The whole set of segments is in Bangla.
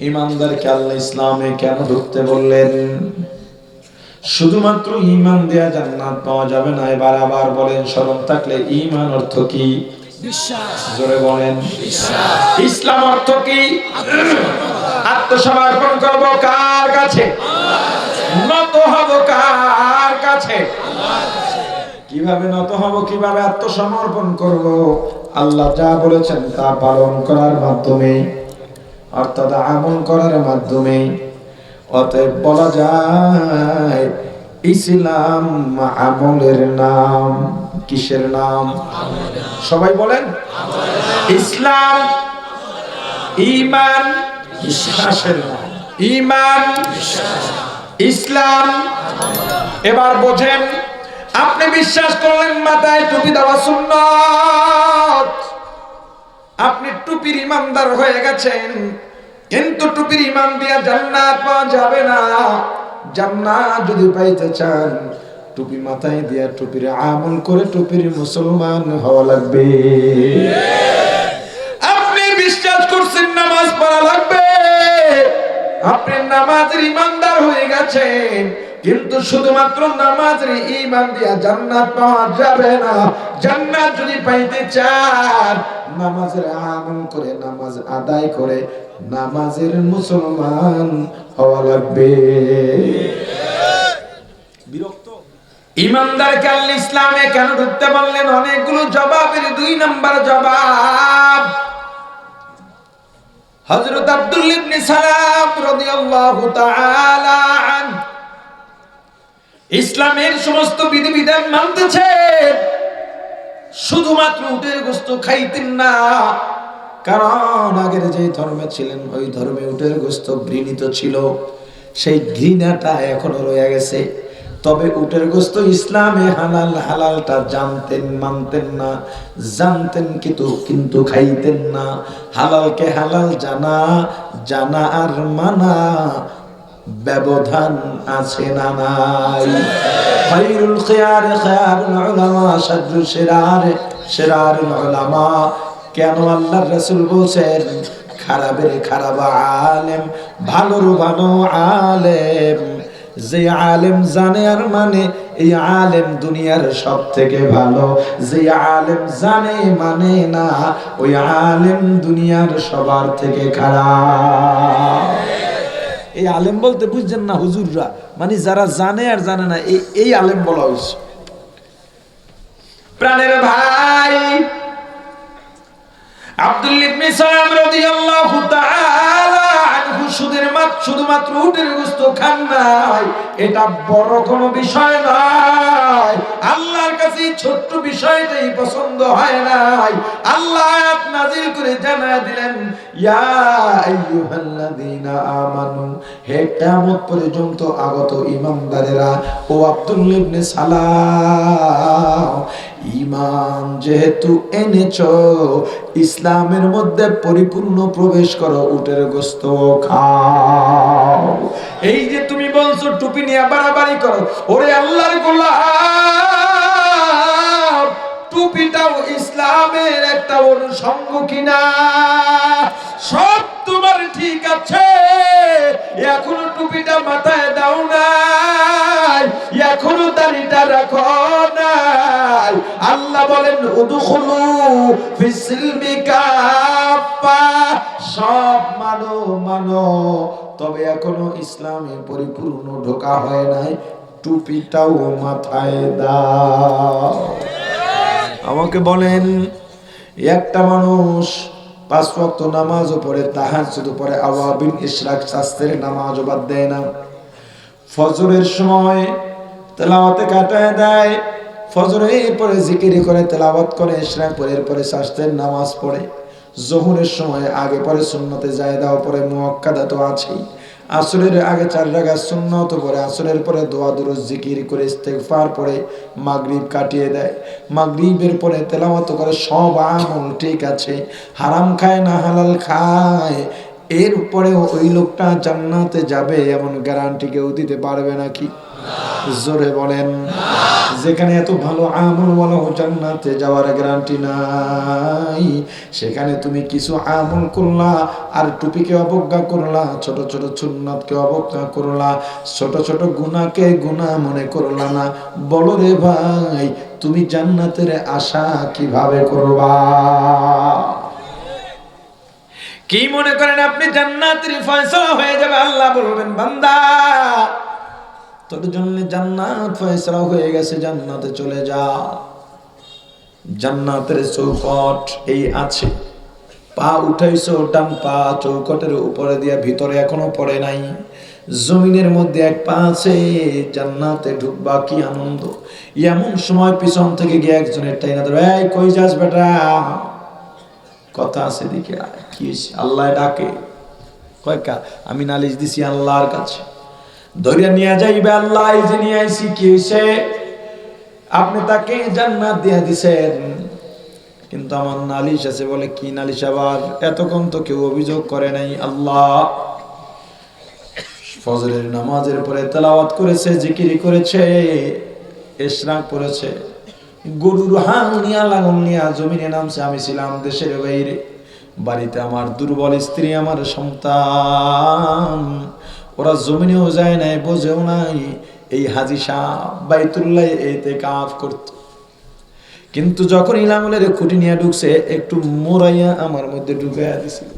ইমানদারকে আল্লাহ ইসলামে কেন ঢুকতে বললেন? শুধুমাত্র ইমান দেয়া জান্নাত পাওয়া যাবে না। এবার আবার বলেন স্মরণ থাকলে ইমান অর্থ কি? জোরে বলেন। ইসলাম অর্থ কি? আত্মসমর্পণ করব কার কাছে? নত হব কার কাছে? কীভাবে নত হব কীভাবে আত্মসমর্পণ করব? আল্লাহ যা বলেছেন তা পালন করার মাধ্যমে অর্থাৎ আমল করার মাধ্যমে। অতএব বলা যায়, ইসলাম আমলের নাম। কিসের নাম? সবাই বলেন। ইসলাম ইমান বিশ্বাসের নাম। ইমান ইসলাম, এবার বোঝেন, আপনি বিশ্বাস করলেন মাথায় টুপি দেওয়া সুন্নত। আপনি টুপির ইমানদার হয়ে গেছেন, কিন্তু টুপির ইমান দিয়া জান্নাত পাওয়া যাবে না। জান্নাত যদি পাইতে চান, টুপি মাথায় দিয়া টুপির আমল করে টুপির মুসলমান হওয়া লাগবে। আপনি বিশ্বাস করছেন নামাজ পড়া লাগবে। আপনি নামাজের ইমানদার হয়ে গেছেন, কিন্তু শুধুমাত্র নামাজের ইমান দিয়া জান্নাত পাওয়া যাবে না। জান্নাত যদি পাইতে চান নামাজের আমল করে নামাজ আদায় করে নামাজের মুসলমান হওয়া লাগবে। বিরক্ত? ইমানদারকে আল্লাহ ইসলামে কেন ঢুকতে পারলেন অনেকগুলো জবাবের দুই নাম্বার জবাব। হযরত আব্দুল ইবনে সালাম রাদিয়াল্লাহু তাআলা আন ইসলামের সমস্ত বিধিবিধান মানতেছেন শুধুমাত্র উটের গোস্ত খাইতেন না। কারণ আগের যে ধর্মে ছিলেন, ওই ধর্মে উটের গোস্ত ঘৃণিত ছিল। সেই ঘৃণাটা এখনও রয়ে গেছে। তবে উটের গোস্ত ইসলামে হালাল, হালালটা জানতেন, মানতেন না। জানতেন কিন্তু কিন্তু খাইতেন না। হালালকে হালাল জানা জানা আর মানা। ব্যবধান আছে না নাই। খায়রুল খিয়ার, খিয়ারুল উলামা শাররুল শিরার শিরারুল উলামা। কেন আল্লাহর রাসূল বলেন খারাপের খারাপ আলেম ভালোর ভালো আলেম। যে আলেম জানে আর মানে এই আলেম দুনিয়ার সব থেকে ভালো। যে আলেম জানে মানে না, ওই আলেম দুনিয়ার সবার থেকে খারাপ। এই আলেম বলতে বুঝছেন না হুজুররা? মানে যারা জানে আর জানে না, এই আলেম বলা হয়েছে। প্রাণের ভাই, আব্দুল ইবনে সালাম রাদিয়াল্লাহু তাআলা আনহু সুদের মাত শুধুমাত্র উটের গোশত খান এটা বড় কোনো বিষয় নয়। এই ছোট্ট বিষয়টাই পছন্দ হয় নাই। আল্লাহ আয়াত নাজিল করে জানায় দিলেন, ইয়া আইয়ুহাল্লাযীনা আমানু, হে কিয়ামত পর্যন্ত আগত ইমানদারেরা, ও আব্দুল ইবনে সালাম, ইমান যেহেতু এনেছো, ইসলামের মধ্যে পরিপূর্ণ প্রবেশ করো, উটের গোস্ত খাও। এই যে তুমি বলছো, টুপি নিয়ে বাড়াবাড়ি করো, ওরে আল্লাহর গোলাম! ইসলামের একটা অনুষঙ্গ কিনা? সব তোমার ঠিক আছে, এখনও টুপিটা মাথায় দাও নাই, এখনও দাড়িটা রাখো নাই। আল্লাহ বলেন সব মানো মানো। তবে এখনও ইসলামে পরিপূর্ণ ঢোকা হয় নাই, টুপিটাও মাথায় দাও। আমাকে বলেন, একটা মানুষ পাঁচ ওয়াক্ত নামাজও পড়ে তাহার শুধু পরে আওয়াবিন ইশরাক শাস্ত্রের নামাজও বাদ দেয় না। ফজরের সময় তেলাওয়াতে কাটায় দেয় ফজরে পরে জিকিরি করে, তেলাওয়াত করে, ইশরাক পরে, এরপরে শাস্ত্রের নামাজ পড়ে। জহুরের সময় আগে পরে সুন্নতে যায় দাও পরে মুয়াক্কাদা তো আছেই। আসরের আগে চার রাগা সুন্নত, পরে আসরের পরে দোয়া দুরুজ জিকির করে ইস্তেকফার পরে মাগরিব কাটিয়ে দেয়। মাগরিবের পরে তেলামতো করে, সব আমল ঠিক আছে, হারাম খায় না, হালাল খায়। এরপরে ওই লোকটা জান্নাতে যাবে, এমন গ্যারান্টি কেউ দিতে পারবে নাকি? জোরে বলেন, যেখানে এত ভালো আমল বলো জান্নাতে যাওয়ার গ্যারান্টি নাই, সেখানে তুমি কিছু আমল করলা, আর টুপিকে অবজ্ঞা করলা, ছোট ছোট সুন্নাতকে অবজ্ঞা করলা, ছোট ছোট গুনাহকে গুনাহ মনে করলা না। বলো রে ভাই, তুমি জান্নাতের আশা কীভাবে করবা? কি মনে করেন আপনি জান্নাতের ফয়সালা হয়ে যাবে? আল্লাহ বলবেন, বান্দা তোর জন্য জান্নাত ফয়সালা হয়ে গেছে, জান্নাতে চলে যা। জান্নাতের চৌকট এই আছে। পা উঠাইছো, ডান পা চৌকটের উপরে দিয়া ভিতরে এখনও পড়ে নাই। জমিনের মধ্যে এক পা আছে, জান্নাতে ঢুকবা কি আনন্দ। এমন সময় পিছন থেকে গিয়ে একজনের টাইনা ধরে, এই, কই যাস বেটা? কথা আছে আয়। কি আল্লাহ ডাকে। কয়কা আমি নালিশ দিছি আল্লাহর কাছে। ধরিয়া নিয়ে যাইবে আল্লাহ, এই যে নিয়ে আইছি কি আপনি তাকে জান্নাত দিয়া দিছেন। কিন্তু আমার নালিশ আছে, বলে কি নালিশ আবার? এতক্ষণ তো কেউ অভিযোগ করে নাই, আল্লাহ। ফজরের নামাজের পরে তেলাওয়াত করেছে, জিকিরি করেছে, ইশরাক করেছে গরুর হাল নিয়া, লাঙল নিয়া জমিনে নামছে, আমি ছিলাম দেশের বাইরে। বাড়িতে আমার দুর্বল স্ত্রী, আমার সন্তান। ওরা জমিনেও যায় নাই, বোঝেও নাই। এই হাজি বাইতুল্লাহ এতে কাফ করতো। কিন্তু যখন ইলামুলের খুঁটি নিয়ে ঢুকছে, একটু মোরাইয়া আমার মধ্যে ঢুকাইয়া দিছিল।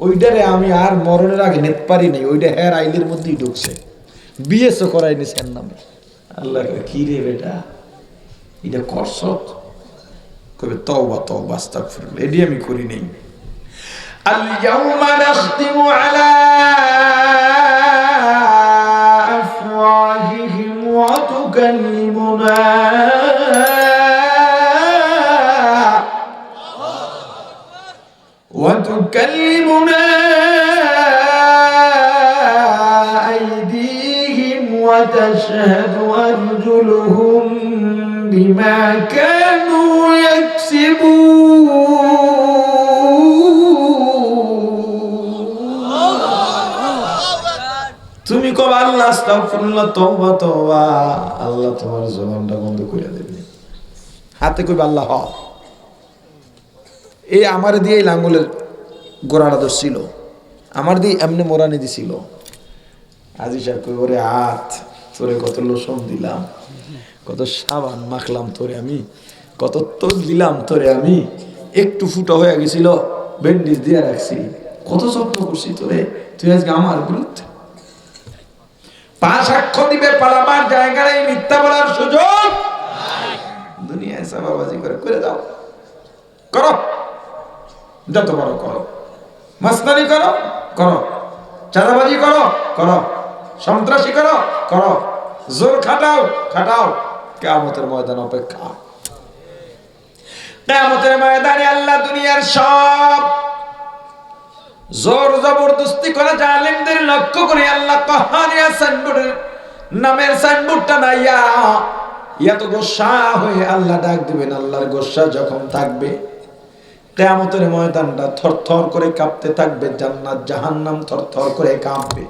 ওইটারে আমি আর মরণের আগে নেত পারি নাই ওইটা হেয়ার আইলের মধ্যেই ঢুকছে। বিএসও করাই নিছে এর নামে। আল্লাহ কি রে বেটা? এটা করছ? কবে তওবা তওবা, আস্তাগফিরুল্লাহ। এডি আমি করি নাই। اليوم نختم على أفواههم وتكلمنا. وتكلمنا أيديهم وتشهد أرجلهم بما كانوا আল্লাহ আস্তাগফিরুল্লাহ, তওবা তওবা। আল্লাহ তোমার জবানটা বন্ধ করে দেবে। হাতে কইবে, আল্লাহ, হ। এই আমার দিয়ে এই লাঙ্গলের গোড়াটা ধরছিল আমার দিয়ে এমনি মোরানি দিছিল। আজি সাহেব কই ওরে হাত, তোরে কত লোসন দিলাম, কত সাবান মাখলাম তোরে আমি, কত তোর দিলাম তোরে আমি, একটু ফুটো হয়ে গেছিল, ব্যান্ডেজ দিয়ে রাখছি, কত যত্ন করছি তোরে, তুই আজকে আমার বিরুদ্ধে পা সাক্ষ্য দিবে, পালাবার জায়গা মিথ্যা বলার সুযোগ দুনিয়ায় সাবাবাজি করে করে দাও। করো। যত বড় করো। মাস্তানি করো করো। চাঁদাবাজি করো করো। সন্ত্রাসী করো করো। জোর খাটাও খাটাও। কেয়ামতের ময়দান অপেক্ষা। কেয়ামতের ময়দানে আল্লাহ দুনিয়ার সব জোর জবরদস্তি করে জালিমদের লক্ষ্য করে আল্লাহ কাহানিয়া সাইনবোর্ডের নামের সাইনবোর্ডটা নাইয়া এত গোসা হয়ে আল্লাহ ডাক দিবেন, আল্লাহর গোসা যখন থাকবে, কেয়ামতের ময়দানটা থরথর করে কাঁপতে থাকবে, জান্নাত জাহান্নাম থরথর করে কাঁপবে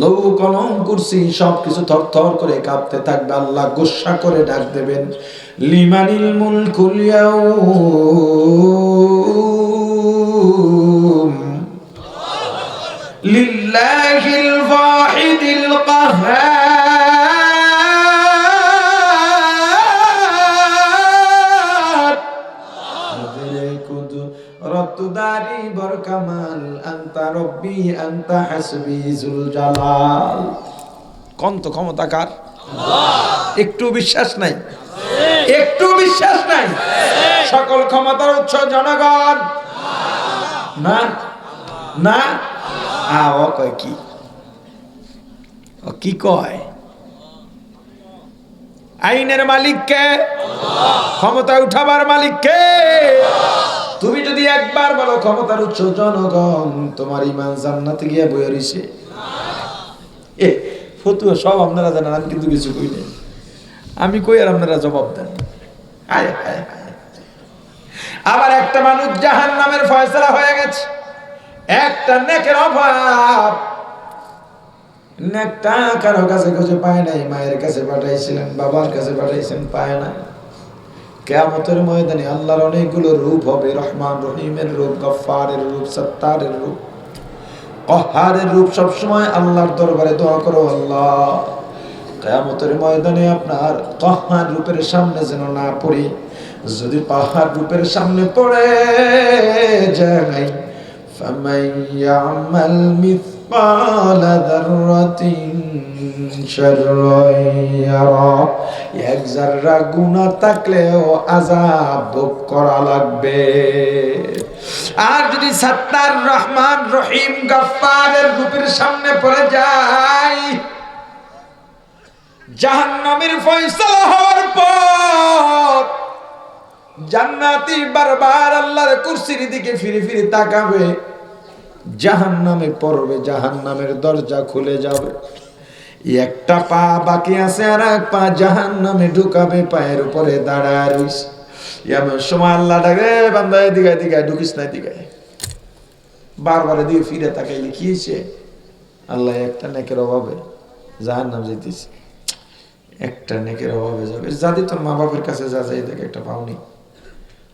লৌ কলম কুরসি সব কিছু থরথর করে কাঁপতে থাকবে, আল্লাহ গোসা করে ডাক দেবেন, লিমানিল মুলকুল ইয়াউম। لله الواحد القهار রত্তুদারি বরকামাল আন্তা রব্বি আন্তা হাসবি জুল জালাল কন্ত ক্ষমতাকার একটু বিশ্বাস নাই একটু বিশ্বাস নাই সকল ক্ষমতার উৎস জনগণ না না আ কয় কি কি? কয়? আইনের মালিক কে ক্ষমতা উঠাবার মালিক কে তুমি যদি একবার বলো ক্ষমতার উৎস জনগণ, তোমার ইমান জান্নাতে গিয়ে বয়ে রইছে। এ, ফতুয়া সব আপনারা জানেন, আমি কিন্তু কিছু কই নাই। আমি কই আর আপনারা জবাব দেন? হায় হায় আবার একটা মানুষ জাহান নামের ফয়সলা হয়ে গেছে। একটা নেকের অভাব। একটা কারও কাছে খুঁজে পায় নাই, মায়ের কাছে পাঠাইছিলেন, বাবার কাছে পাঠাইছেন, পায় না কেয়ামতের ময়দানে আল্লাহর অনেকগুলো রূপ হবে, রহমান রহিমের রূপ গফারের রূপ, সত্তারের রূপ। কহারের রূপ সবসময় আল্লাহর দরবারে দোয়া করো আল্লাহ। কেয়ামতের ময়দানে আপনার কহার রূপের সামনে যেন না পড়ি, যদি পাহাড় রূপের সামনে পড়ে যাই فمن يعمل مثقال ذرة شرا يرى এক জাররা গুনাহ থাকলেও আযাব ভোগ করা লাগবে আর যদি সত্তার রহমান রহিম গফফারের রূপের সামনে পড়ে যায় জাহান্নামের ফয়সালা হওয়ার পর জান্নাতি বারবার আল্লাহর কুরসির দিকে ফিরে ফিরে তাকাবে, জাহান্নামে পড়বে, জাহান্নামের দরজা খুলে যাবে। একটা পা বাকি আছে আর এক পা জাহান নামে ঢুকাবে, পায়ের উপরে দাঁড়ায় রইছে এমন সময় আল্লাহ ডাকে বান্দা, এদিকে এদিকে, ঢুকিস না এদিকে। বারবার এদিকে ফিরে তাকাইলে কি হয়েছে? আল্লাহ একটা নেকের অভাবে জাহান্নাম যেতেছে একটা নেকের অভাবে যাবে। যাদি তোর মা বাপের কাছে যা যাই দেখে একটা পাওনি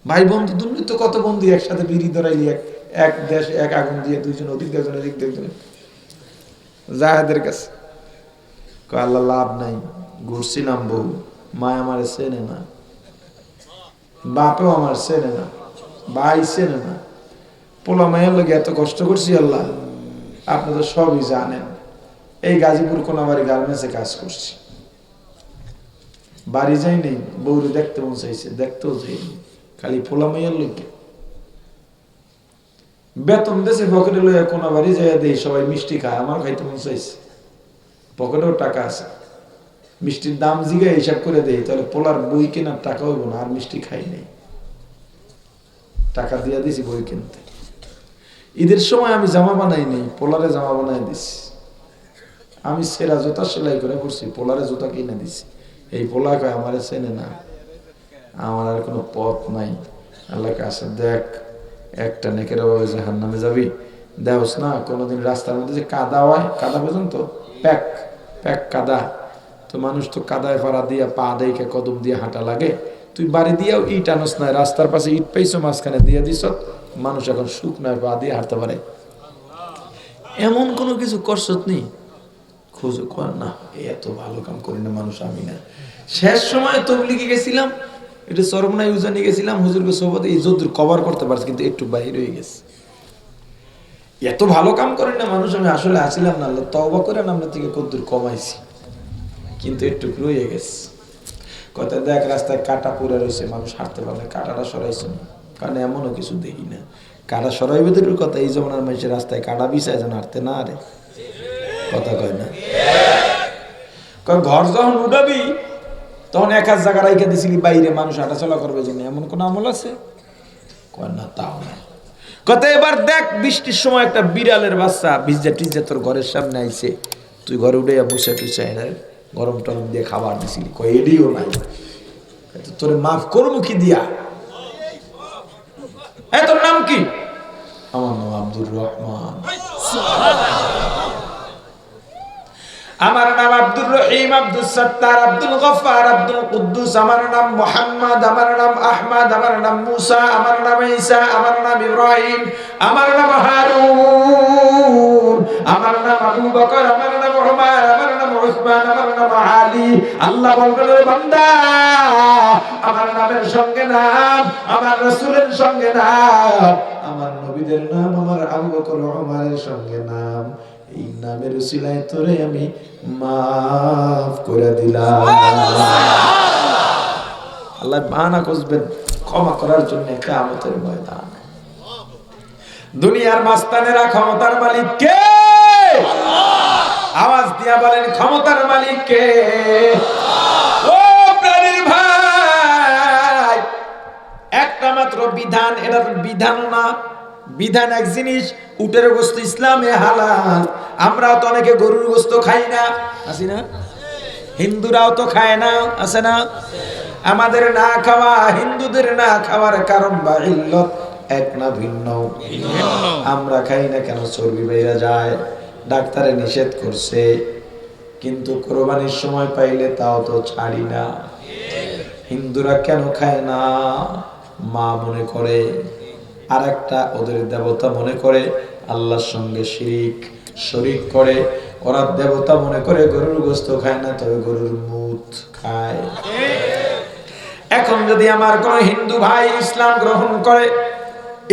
ভাই বন্ধু, দুর্নীত কত বন্ধু একসাথে বিড়ি ধরাইলি এক এক দেশ, এক আগুন দিয়ে দুইজন অধিক দুজন অধিক দুজন জাহাদের কাছে। আল্লাহ লাভ নাই, ঘুরছিলাম বউ, মা আমার চেনে না। বাপেও আমার চেনে না, ভাই চেনে না। পোলা মায়ের লোক এত কষ্ট করছি আল্লাহ আপনি তো সবই জানেন, এই গাজীপুর কোনাবাড়ি গার্মেন্টসে কাজ করছি। বাড়ি যাই বউরে দেখতে মন চাইছে, দেখতেও যাইনি খালি পোলা মাইয়ার লোকে বেতন দেশে পকেটে লইয়া কোন বাড়ি যাইয়া দেই, সবাই মিষ্টি খায় আমার খাইতে মন চাইছে। পকেটেও টাকা আছে। মিষ্টির দাম জিগা হিসাব করে দেই, তাহলে পোলার বই কেনার টাকা হইব না, আর মিষ্টি খাই নাই। টাকা দিয়া দিছি বই কিনতে। ঈদের সময় আমি জামা বানাই নেই, পোলারে জামা বানাই দিছি। আমি সেরা জুতা সেলাই করে করছি পোলারে জুতা কিনে দিছি। এই পোলা কয়, আমারে চেনে না। আমার আর কোনো পথ নাই। আল্লাহ কাছে দেখ, একটা নেকের অভাবে জাহান নামে যাবি। দেওস না, কোনোদিন রাস্তার মধ্যে যে কাদা হয়, কাদা বোঝেন তো? প্যাক প্যাক কাদা। তো মানুষ তো কাদায় ফাড়া দিয়া, পা দেইকে কদম দিয়ে হাঁটা লাগে। তুই বাড়ি দিয়েও ইট আনস না, রাস্তার পাশে ইট পাইছো, মাঝখানে দিয়ে দিস মানুষ এখন সুখ নয় পা দিয়ে হাঁটতে পারে। এমন কোনো কিছু করছত নেই খোঁজ কর না, এত ভালো কাম করি না মানুষ, আমি না। শেষ সময় তবলিগে গেছিলাম একটু চরমনায় উজানি গেছিলাম, হুজুরকে এই যদ্দুর কভার করতে পারছি, কিন্তু একটু বাহির হয়ে গেছে। এত ভালো কাম করেন না মানুষ, আমি আসলে আসিলাম না, আল্লাহ তওবা করে না, আমরা থেকে কদ্দুর কমাইছি। কিন্তু একটু রয়ে গেছে। কথা দেখ, রাস্তায় কাটা পুরে রয়েছে, মানুষ হাঁটতে পারলে কাটাটা সরাইছে না। কারণ এমনও কিছু দেখি না। কাটা সরাইবে দূরের কথা, এই জমানার মানুষের রাস্তায় কাটা বিছায় যেন হাঁটতে না আরে কথা কয় না। ঘর যখন উঠাবি তখন এক হাজার জায়গা রাইখে দিছিলি, বাইরে মানুষ হাঁটাচলা করবে জন্য। এমন কোন আমল আছে? কয়, না, তাও না। কত এবার দেখ, বৃষ্টির সময় একটা বিড়ালের বাচ্চা ভিজা টিজা তোর ঘরের সামনে আইছে। তুই ঘরে উঠে বসে টুসে গরম টরম দিয়ে খাবার দিছিলি। কয়, এডিও নাই। তোরে মাফ করব কি দিয়া? এ, তোর নাম কি? আমার নাম আব্দুর রহমান। আমার নাম আব্দুর রহিম আব্দুল সত্তার আব্দুল গফার আব্দুল কুদ্দুস আমার নাম মোহাম্মদ আমার নাম আহমদ আমার নাম মুসা আমার নাম ঈসা আমার নাম ইব্রাহিম আমার নাম হারুন আমার নাম আবু বকর আমার নাম উমর আমার নাম উসমান আমার নাম আলী আল্লাহ বলবেন বান্দা আমার নামের সঙ্গে নাম আমার রাসূলের সঙ্গে নাম আমার নবীদের নাম আমার আবু বকর উমরের সঙ্গে নাম এই নামের উসিলায় তোরে আমি মাফ করে দিলাম। আল্লাহ বাহানা খুঁজবেন, ক্ষমা করার জন্য কামতের ময়দান। দুনিয়ার মাস্তানেরা ক্ষমতার মালিক কে? আওয়াজ দিয়া বলেন, ক্ষমতার মালিক কে? ও প্রাণীর ভাই, একটা মাত্র বিধান, এটা তো বিধান না। বিধান এক জিনিস, উটের গোস্ত ইসলামে হালাল। আমরাও তো অনেকে গরুর গোস্ত খাই না। আছি না? হিন্দুরাও তো খায় না। আছে না? আমাদের না খাওয়া হিন্দুদের না খাওয়ার কারণ বা ইল্লত এক না ভিন্ন। আমরা খাই না কেন? চর্বি বেড়ে যায়। ডাক্তারে নিষেধ করছে। কিন্তু কোরবানির সময় পাইলে তাও তো ছাড়ি না। হিন্দুরা কেন খায় না? মা মনে করে। আর একটা ওদের দেবতা মনে করে, আল্লাহর সঙ্গে শিরিক, শরিক করে। ওরা দেবতা মনে করে গরুর গোস্ত খায় না, তবে গরুর মুখ খায়। এখন যদি আমার কোন হিন্দু ভাই ইসলাম গ্রহণ করে,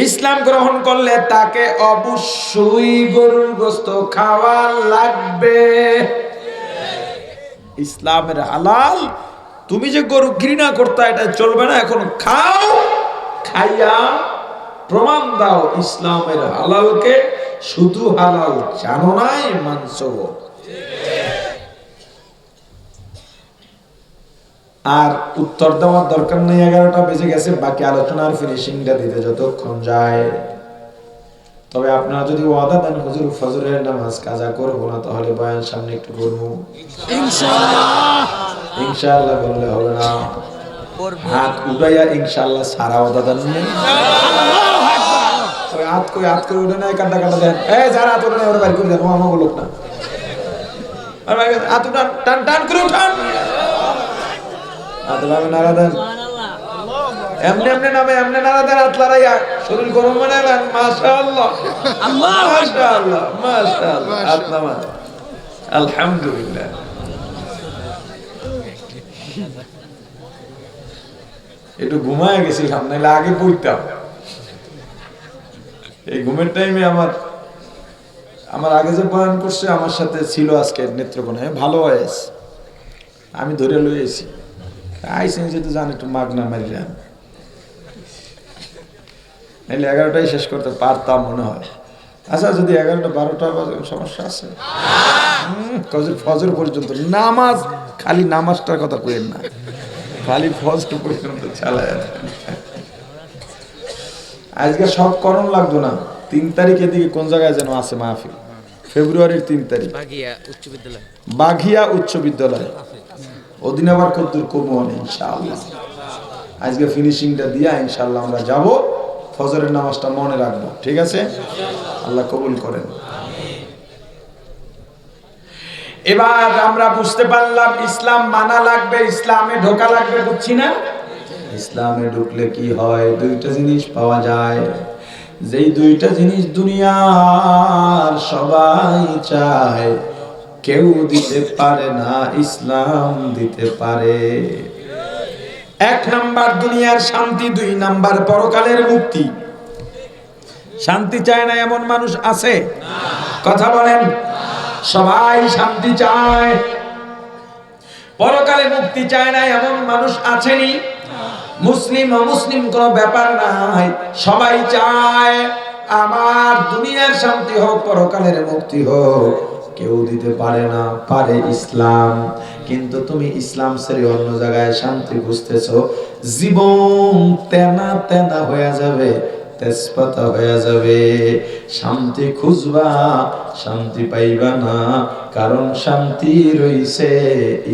ইসলাম গ্রহণ করলে তাকে অবশ্যই গরুর গোস্ত খাওয়া লাগবে। ইসলামের হালাল, তুমি যে গরু ঘৃণা করতে, এটা চলবে না। এখন খাও, খাইয়া প্রমাণ দাও ইসলামের হালালকে। শুধু হালাল জানো নাই মাংস আর উত্তর দেওয়ার দরকার নেই এগারোটা বেজে গেছে বাকি আলোচনার ফিনিশিংটা দিতে যতক্ষণ যায়। তবে আপনারা যদি ওয়াদা দেন হুজুর ফজরের নামাজ কাজা করব না তাহলে বয়ান সামনে একটু করব ইনশাআল্লাহ বললে হবে না। হাত উঠাইয়া দেন হাত করে হাত করে উঠে নাই কাটা কাটা দেন। এই যারা হাত উঠে ওরা বাইর করে দেন ও আমাকে লোক না। হাত উঠান টান টান করে উঠান। হাত নাড়া দেন। এমনি এমনি নামে এমনি নাড়া দেন হাত লড়াইয়া। শরীর গরম মানে মাশাআল্লাহ। মাশাআল্লাহ মাশাআল্লাহ হাত নামা আলহামদুলিল্লাহ। একটু ঘুমায় গেছিলাম নাহলে আগে পড়তাম এই ঘুমের টাইমে আমার আমার আগে যে বয়ান করছে, আমার সাথে ছিল আজকে নেত্রকোনায় ভালো হয়েছে আমি ধরে লই এসি আইসেন যেহেতু জান, একটু মাগনা মারিলাম নাহলে এগারোটাই শেষ করতে পারতাম মনে হয়। আচ্ছা যদি এগারোটা বারোটা বাজে, সমস্যা আছে? ফজর পর্যন্ত। নামাজ, খালি নামাজটার কথা কইেন না। খালি ফজর পর্যন্ত চালায় আজকে সব করণ লাগতো না। তিন তারিখের দিকে কোন জায়গায় যেন আছে মাহফিল? ফেব্রুয়ারির তিন তারিখ। বাগিয়া উচ্চ বিদ্যালয়। বাঘিয়া উচ্চ বিদ্যালয়। ওদিন আবার কদ্দুর কমন ইনশাআল্লাহ। আজকে ফিনিশিংটা দিয়া ইনশাআল্লাহ আমরা যাব। ফজরের নামাজটা মনে রাখব ঠিক আছে? আল্লাহ কবুল করেন। এবার আমরা বুঝতে পারলাম ইসলাম মানা লাগবে, ইসলামে ঢোকা লাগবে, বুঝছি না? ইসলামে ঢুকলে কি হয়? দুইটা জিনিস পাওয়া যায়। যেই দুইটা জিনিস দুনিয়ার সবাই চায়, কেউ দিতে পারে না, ইসলাম দিতে পারে। এক নাম্বার দুনিয়ার শান্তি, দুই নাম্বার পরকালের মুক্তি। শান্তি চায় না এমন মানুষ আছে? কথা বলেন। সবাই শান্তি চায়। পরকালে মুক্তি চায় না, এমন মানুষ আছেনি। মুসলিম, অমুসলিম কোনো ব্যাপার নাই। সবাই চায়, আমার দুনিয়ার শান্তি হোক, পরকালের মুক্তি হোক। কেউ দিতে পারে না, পারে ইসলাম। কিন্তু তুমি ইসলাম ছেড়ে অন্য জায়গায় শান্তি খুঁজতেছো, জীবন তেনা তেনা হয়ে যাবে। তেজপাতা হয়ে যাবে। শান্তি খুঁজবা, শান্তি পাইবা না, কারণ শান্তি রইছে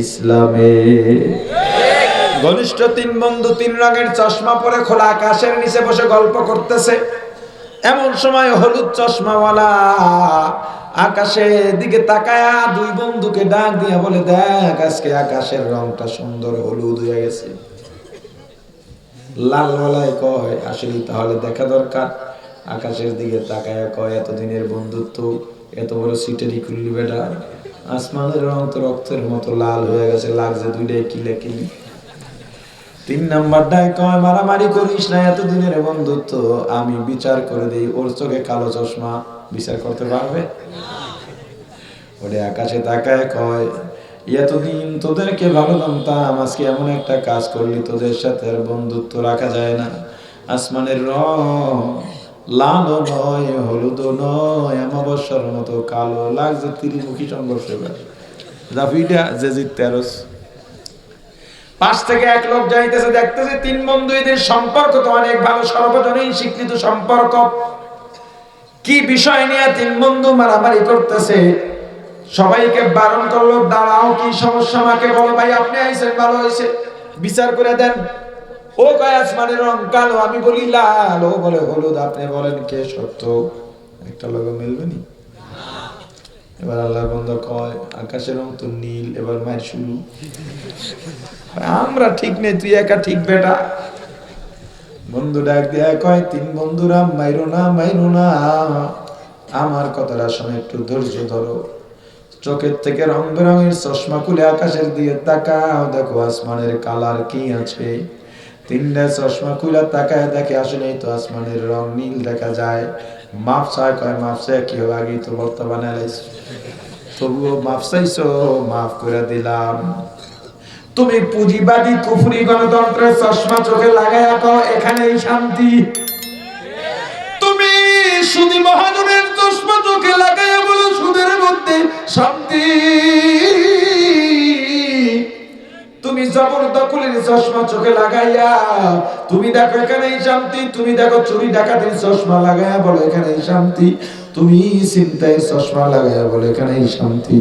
ইসলামে। ঘনিষ্ঠ তিন বন্ধু তিন রঙের চশমা পরে খোলা আকাশের নিচে বসে গল্প করতেছে। এমন সময় হলুদ চশমাওয়ালা আকাশের দিকে তাকায়া দুই বন্ধুকে ডাক দিয়া বলে, দেখ, আজকে আকাশের রংটা সুন্দর, হলুদ হয়ে গেছে। লাল বলায় কয় আসলে তাহলে দেখা দরকার? আকাশের দিকে তাকায় কয় এতদিনের বন্ধুত্ব এত বড় সিটেরই খুললি বেটা। আসমানের রং তো রক্তের মতো লাল হয়ে গেছে লাগছে দুইটাই কিলে কিলি তিন নাম্বারটায় কয় মারামারি করিস না এতদিনের বন্ধুত্ব। আমি বিচার করে দিই ওর চোখে কালো চশমা। বিচার করতে পারবে? ওরে আকাশে তাকায় কয় এতদিন তোদেরকে ভালো জানতাম, আজকে এমন একটা কাজ করলি, তোদের সাথে আর বন্ধুত্ব রাখা যায় না। আসমানের রং লাল নয়, হলুদ নয়, অমাবস্যার মতো কালো লাগছে ত্রিমুখী সংঘর্ষ জাফিটা যে জিততে পাশ থেকে এক লোক যাইতেছে দেখতেছে তিন বন্ধু এদের সম্পর্ক তো অনেক ভালো, সর্বজনীন স্বীকৃত সম্পর্ক। কি বিষয় নিয়ে তিন বন্ধু মারামারি করতেছে? সবাইকে বারণ করল, দাঁড়াও, কি সমস্যা আমাকে বলো ভাই, আপনি আইছেন, ভালো হয়েছে। বিচার করে দেন। ও কয়, আসমানের রং কালো, আমি বলি লাল। ও বলে, হলুদ, আপনি বলেন কে সত্য? একটা লোক মিলবে নি? বান্দা কয়, আকাশের রং তো নীল, এবার মায়ের শুরু। আমরা ঠিক নেই, তুই একা ঠিক বেটা। বন্ধু ডাক দেয়া কয়, তিন বন্ধুরা, মাইরো না মাইরো না। আমার কথাটা শুনে একটু ধৈর্য ধরো। চোখের থেকে রং বেরঙের চশমা খুলে আকাশের দিয়ে তাকাও, দেখো আসমানের কালার কি আছে। তিনটা চশমা খুলে তাকায় দেখে আসলে তো আসমানের রং নীল দেখা যায়। কয় কি হবে আগেই তো বর্তমানে তবুও মাপ মাফ করে দিলাম। তুমি পুঁজিবাদী কুফরি গণতন্ত্রের চশমা চোখে লাগাইয়া কও, এখানেই শান্তি। তুমি সুদী মহাজনের চশমা চোখে শান্তি। তুমি জবরদখলের চশমা চোখে লাগাইয়া, তুমি দেখো এখানেই শান্তি, তুমি দেখো চুরি ডাকাতির চশমা লাগাইয়া বলো এখানেই শান্তি, তুমি চিন্তায় চশমা লাগাইয়া বলে এখানেই শান্তি।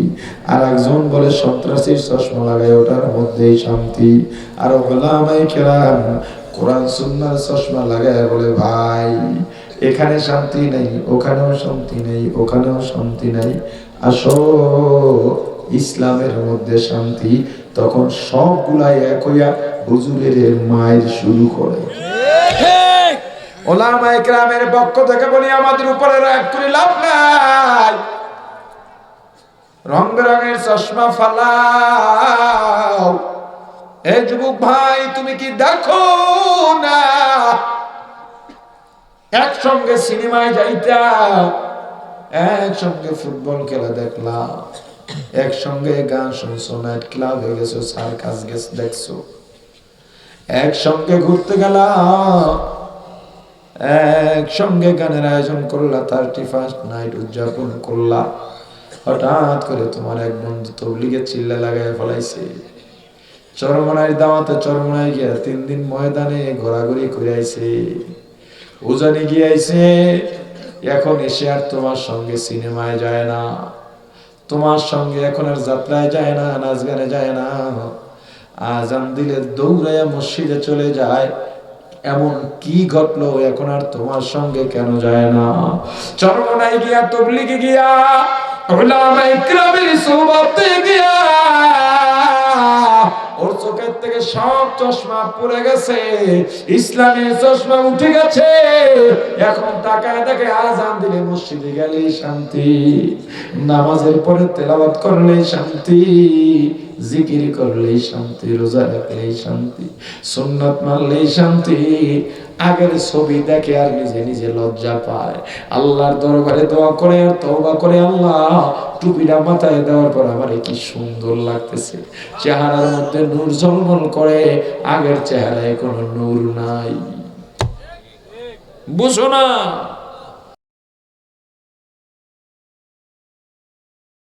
আর একজন বলে, সন্ত্রাসীর চশমা লাগাই ওটার মধ্যেই শান্তি। আর ওলামাই কেরাম কোরআন সুন্নার চশমা লাগাইয়া বলে, ভাই, এখানে শান্তি নেই, ওখানেও শান্তি নেই, ওখানেও শান্তি নেই। আসো। ইসলামের মধ্যে শান্তি। তখন সবগুলাই এক হইয়া হুজুরের মায়ের শুরু করে। ওলামা ইকরামের পক্ষ থেকে বলি আমাদের উপরে রাগ করে লাভ নাই। রং বেরঙের চশমা ফালাও। এ যুবক ভাই তুমি কি দেখো না? একসঙ্গে সিনেমায় যাইতা একসঙ্গে ফুটবল খেলা দেখলাম। একসঙ্গে গান শুনছো নাইট ক্লাব হয়ে গেছো সার্কাস গেছ দেখছ। একসঙ্গে ঘুরতে গেলাম। একসঙ্গে গানের আয়োজন করলা থার্টি ফার্স্ট নাইট উদযাপন করলা। হঠাৎ করে তোমার এক বন্ধু তবলিগে চিল্লা লাগাই ফলাইছে। চরমনায় দাওয়াতে চরমনায় গিয়া তিন দিন ময়দানে ঘোরাঘুরি করে আইছে উজানে গিয়ে আইছে এখন এসে আর তোমার সঙ্গে সিনেমায় যায় না। তোমার সঙ্গে এখন আর যাত্রায় যায় না, নাচ গানে যায় না। আজান দিলে দৌড়াইয়া মসজিদে চলে যায়। এমন কি ঘটলো, এখন আর তোমার সঙ্গে কেন যায় না? চরমনায় গিয়া, তবলিগে গিয়া ওলামা ইকরামের সোহবতে গিয়া সব চশমা পড়ে গেছে, ইসলামের চশমা উঠে গেছে। এখন তাকায় দেখে আজান দিলে মসজিদে গেলেই শান্তি, নামাজের পরে তেলাবাদ করলেই শান্তি। জিকির করলেই শান্তি, রোজা রাখলেই শান্তি, সুন্নত মানলেই শান্তি। আগের ছবি দেখে আর নিজে নিজে লজ্জা পায়। আল্লাহর দরবারে দোয়া করে আর তওবা করে আল্লাহ, টুপিটা মাথায় দেওয়ার পর আমার কি সুন্দর লাগতেছে। চেহারার মধ্যে নূর ঝলমল করে, আগের চেহারায় কোনো নূর নাই। বুঝো না।